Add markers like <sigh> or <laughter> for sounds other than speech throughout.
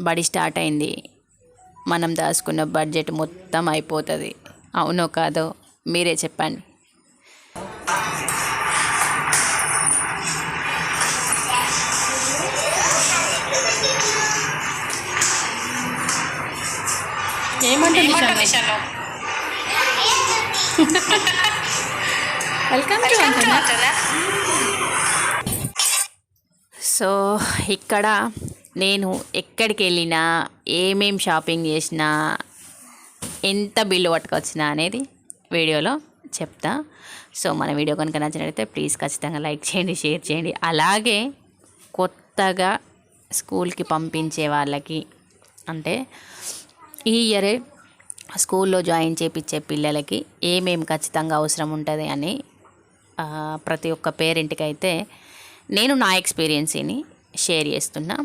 బడి స్టార్ట్ అయింది. మనం దాచుకున్న బడ్జెట్ మొత్తం అయిపోతుంది. అవునో కాదో మీరే చెప్పండి. వెల్కమ్ టు సో ఇక్కడ నేను ఎక్కడికి వెళ్ళినా ఏమేం షాపింగ్ చేసినా ఎంత బిల్లు పట్టుకొచ్చినా అనేది వీడియోలో చెప్తా. సో మన వీడియో కనుక నచ్చినట్లయితే ప్లీజ్ ఖచ్చితంగా లైక్ చేయండి షేర్ చేయండి. అలాగే కొత్తగా స్కూల్కి పంపించే వాళ్ళకి అంటే ఈ ఇయరే స్కూల్లో జాయిన్ చేపించే పిల్లలకి ఏమేమి ఖచ్చితంగా అవసరం ఉంటుంది అని ప్రతి ఒక్క పేరెంట్కి అయితే నేను నా ఎక్స్పీరియన్స్ని షేర్ చేస్తున్నా.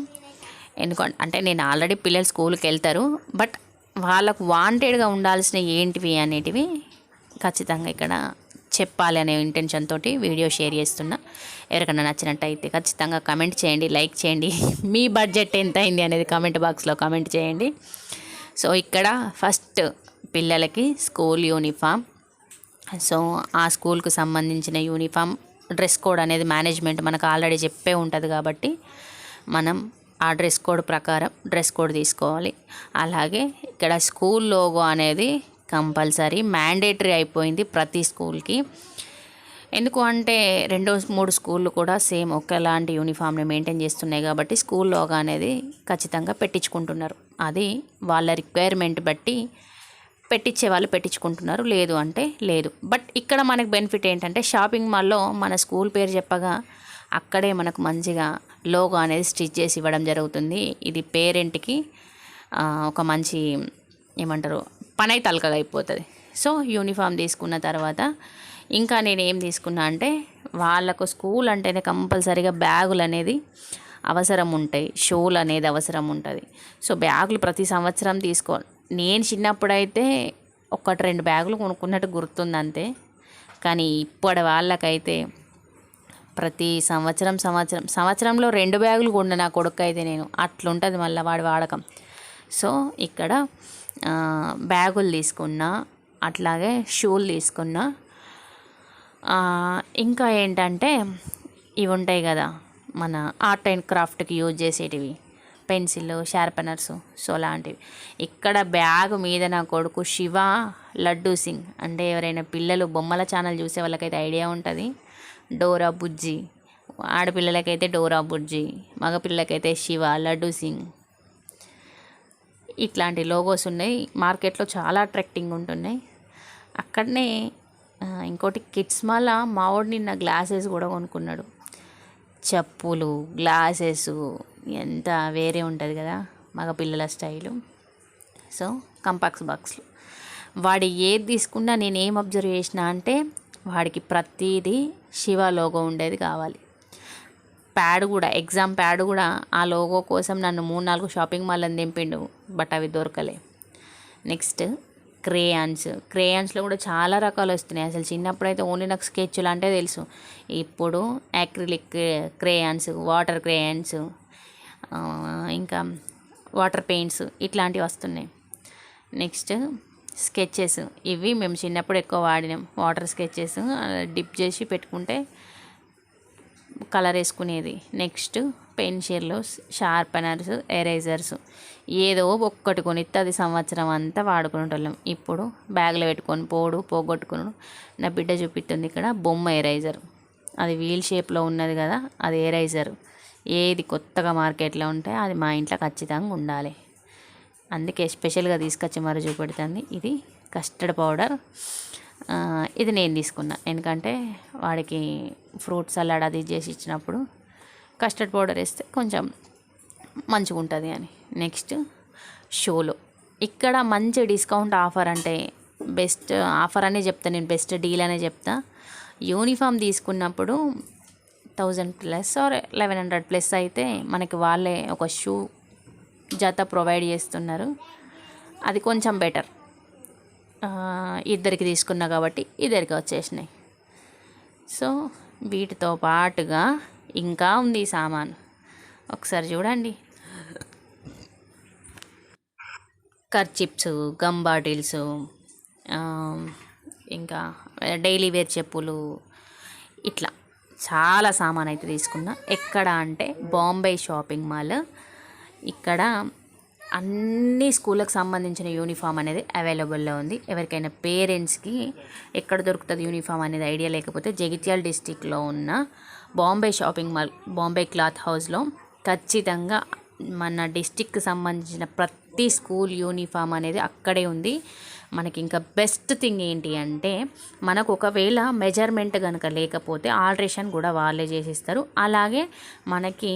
ఎందుకంటే అంటే నేను ఆల్రెడీ పిల్లలు స్కూల్కి వెళ్తారు బట్ వాళ్ళకు వాంటెడ్గా ఉండాల్సిన ఏంటివి అనేటివి ఖచ్చితంగా ఇక్కడ చెప్పాలి అనే ఇంటెన్షన్ తోటి వీడియో షేర్ చేస్తున్నా. ఎవరికైనా నచ్చినట్టయితే ఖచ్చితంగా కమెంట్ చేయండి లైక్ చేయండి. <laughs> మీ బడ్జెట్ ఎంత అయింది అనేది కామెంట్ బాక్స్లో కామెంట్ చేయండి. సో ఇక్కడ ఫస్ట్ పిల్లలకి స్కూల్ యూనిఫామ్ సో ఆ స్కూల్కు సంబంధించిన యూనిఫామ్ డ్రెస్ కోడ్ అనేది మేనేజ్మెంట్ మనకు ఆల్రెడీ చెప్పే ఉంటుంది కాబట్టి మనం ఆ డ్రెస్ కోడ్ ప్రకారం డ్రెస్ కోడ్ తీసుకోవాలి. అలాగే ఇక్కడ స్కూల్ లోగో అనేది కంపల్సరీ మ్యాండేటరీ అయిపోయింది ప్రతి స్కూల్కి. ఎందుకు అంటే రెండు మూడు స్కూళ్ళు కూడా సేమ్ ఒకేలాంటి యూనిఫామ్ని మెయింటైన్ చేస్తున్నాయి కాబట్టి స్కూల్ లోగా అనేది ఖచ్చితంగా పెట్టించుకుంటున్నారు. అది వాళ్ళ రిక్వైర్మెంట్ బట్టి పెట్టించే వాళ్ళు పెట్టించుకుంటున్నారు. లేదు అంటే లేదు. బట్ ఇక్కడ మనకు బెనిఫిట్ ఏంటంటే షాపింగ్ మాల్లో మన స్కూల్ పేరు చెప్పగా అక్కడే మనకు మంచిగా లోగో అనేది స్టిచ్ చేసి ఇవ్వడం జరుగుతుంది. ఇది పేరెంట్కి ఒక మంచి ఏమంటారు పని అయితే అయిపోతుంది. సో యూనిఫామ్ తీసుకున్న తర్వాత ఇంకా నేను ఏం తీసుకున్నా అంటే వాళ్ళకు స్కూల్ అంటేనే కంపల్సరీగా బ్యాగులు అనేది అవసరం ఉంటాయి. షూలు అనేది అవసరం ఉంటుంది. సో బ్యాగులు ప్రతి సంవత్సరం తీసుకో నేను చిన్నప్పుడైతే ఒకటి రెండు బ్యాగులు కొనుక్కున్నట్టు గుర్తుంది అంతే కానీ ఇప్పటి వాళ్ళకైతే ప్రతి సంవత్సరం సంవత్సరం సంవత్సరంలో రెండు బ్యాగులు కొండ నా కొడుకు అయితే నేను. అట్లుంటుంది మళ్ళీ వాడి వాడకం. సో ఇక్కడ బ్యాగులు తీసుకున్నా అట్లాగే షూలు తీసుకున్నా. ఇంకా ఏంటంటే ఇవి ఉంటాయి కదా మన ఆర్ట్ అండ్ క్రాఫ్ట్కి యూజ్ చేసేటివి. పెన్సిల్ షార్పనర్స్ సో లాంటివి. ఇక్కడ బ్యాగ్ మీద నా కొడుకు శివ లడ్డూ సింగ్. అంటే ఎవరైనా పిల్లలు బొమ్మల ఛానల్ చూసే వాళ్ళకైతే ఐడియా ఉంటుంది. డోరా బుజ్జి. ఆడపిల్లలకైతే డోరా బుజ్జి. మగపిల్లలకైతే శివ లడ్డూ సింగ్. ఇట్లాంటి లోగోస్ ఉన్నాయి. మార్కెట్లో చాలా అట్రాక్టింగ్ ఉంటున్నాయి. అక్కడనే ఇంకోటి కిడ్స్ మాల మావోడు నిన్న గ్లాసెస్ కూడా కొనుక్కున్నాడు. చెప్పులు గ్లాసెస్ ఎంత వేరే ఉంటుంది కదా మగ పిల్లల స్టైలు. సో కంపాక్స్ బాక్స్లు. వాడు ఏది తీసుకున్నా నేను ఏం అబ్జర్వ్ చేసిన అంటే వాడికి ప్రతిదీ శివ లోగో ఉండేది కావాలి. ప్యాడ్ కూడా ఎగ్జామ్ ప్యాడ్ కూడా ఆ లోగో కోసం నన్ను మూడు నాలుగు షాపింగ్ మాల్ని దింపిండు బట్ అవి దొరకలే. Next crayons. క్రేయాన్స్లో కూడా చాలా రకాలు వస్తున్నాయి. అసలు చిన్నప్పుడు అయితే ఓన్లీ నాకు స్కెచ్లు అంటే తెలుసు. ఇప్పుడు యాక్రిలిక్ క్రేయాన్స్ వాటర్ క్రేయాన్స్ ఇంకా వాటర్ పెయింట్స్ ఇట్లాంటివి వస్తున్నాయి. Next sketches. ఇవి మేము చిన్నప్పుడు ఎక్కువ వాడినాం. వాటర్ స్కెచెస్ డిప్ చేసి పెట్టుకుంటే కలర్ వేసుకునేది. నెక్స్ట్ పెన్సిల్లు షార్పనర్స్ ఎరేజర్స్. ఏదో ఒక్కటి కొనిస్తే అది సంవత్సరం అంతా వాడుకునేటోళ్ళం. ఇప్పుడు బ్యాగ్లో పెట్టుకొని పోడు పోగొట్టుకున్నాడు నా బిడ్డ చూపిస్తుంది ఇక్కడ బొమ్మ ఎరైజర్. అది వీల్ షేప్లో ఉన్నది కదా అది ఎరైజర్. ఏది కొత్తగా మార్కెట్లో ఉంటే అది మా ఇంట్లో ఖచ్చితంగా ఉండాలి. అందుకే స్పెషల్గా తీసుకొచ్చి మరి చూపెడుతుంది. ఇది కస్టర్డ్ పౌడర్ ఇది నేను తీసుకున్నా. ఎందుకంటే వాడికి ఫ్రూట్ సలాడ్ అది చేసి ఇచ్చినప్పుడు కస్టర్డ్ పౌడర్ వేస్తే కొంచెం మంచిగా ఉంటుంది అని. నెక్స్ట్ షోలో. ఇక్కడ మంచి డిస్కౌంట్ ఆఫర్ అంటే బెస్ట్ ఆఫర్ అనే చెప్తా నేను బెస్ట్ డీల్ అనే చెప్తా. యూనిఫామ్ తీసుకున్నప్పుడు thousand plus or eleven hundred plus అయితే మనకి వాళ్ళే ఒక షూ జత ప్రొవైడ్ చేస్తున్నారు. అది కొంచెం బెటర్. ఇద్దరికి తీసుకున్నా కాబట్టి ఇద్దరికి వచ్చేసినాయి. సో వీటితో పాటుగా ఇంకా ఉంది సామాను. ఒకసారి చూడండి. కర్చిప్స్ గమ్ బాటిల్స్ ఇంకా డైలీ వేర్ చెప్పులు ఇట్లా. చాలా సామాన్ అయితే తీసుకున్నా. ఎక్కడ అంటే బాంబే షాపింగ్ మాల్. ఇక్కడ అన్ని స్కూళ్ళకు సంబంధించిన యూనిఫామ్ అనేది అవైలబుల్లో ఉంది. ఎవరికైనా పేరెంట్స్కి ఎక్కడ దొరుకుతుంది యూనిఫామ్ అనేది ఐడియా లేకపోతే జగిత్యాల డిస్టిక్లో ఉన్న Bombay shopping mall Bombay cloth హౌస్లో ఖచ్చితంగా మన డిస్టిక్కి సంబంధించిన ప్రతి స్కూల్ యూనిఫామ్ అనేది అక్కడే ఉంది. మనకి ఇంకా బెస్ట్ థింగ్ ఏంటి అంటే మనకు ఒకవేళ మెజర్మెంట్ కనుక లేకపోతే ఆల్ట్రేషన్ కూడా వాళ్ళే చేసిస్తారు. అలాగే మనకి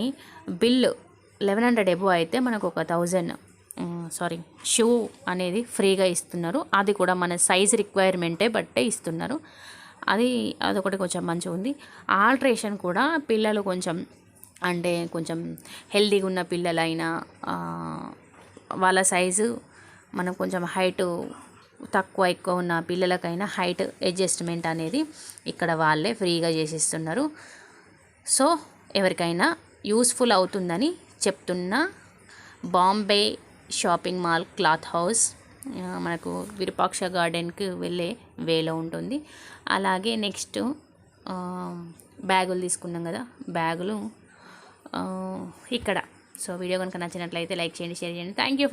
బిల్ లెవెన్ హండ్రెడ్ ఎబో అయితే మనకు ఒక థౌజండ్ సారీ షూ అనేది ఫ్రీగా ఇస్తున్నారు. అది కూడా మన సైజ్ రిక్వైర్మెంటే బట్టే ఇస్తున్నారు. అది అదొకటి కొంచెం మంచిగా ఉంది. ఆల్ట్రేషన్ కూడా పిల్లలు కొంచెం అంటే కొంచెం హెల్దీగా ఉన్న పిల్లలైనా వాళ్ళ సైజు మనం కొంచెం హైటు తక్కువ ఎక్కువ ఉన్న పిల్లలకైనా హైట్ అడ్జస్ట్మెంట్ అనేది ఇక్కడ వాళ్ళే ఫ్రీగా చేసిస్తున్నారు. సో ఎవరికైనా యూస్ఫుల్ అవుతుందని చెప్తున్నా Bombay shopping mall cloth house మనకు విరూపాక్ష గార్డెన్కి వెళ్ళే వేలో ఉంటుంది. అలాగే నెక్స్ట్ బ్యాగులు తీసుకున్నాం కదా బ్యాగులు ఇక్కడ. సో వీడియో కనుక నచ్చినట్లయితే లైక్ చేయండి షేర్ చేయండి. Thank you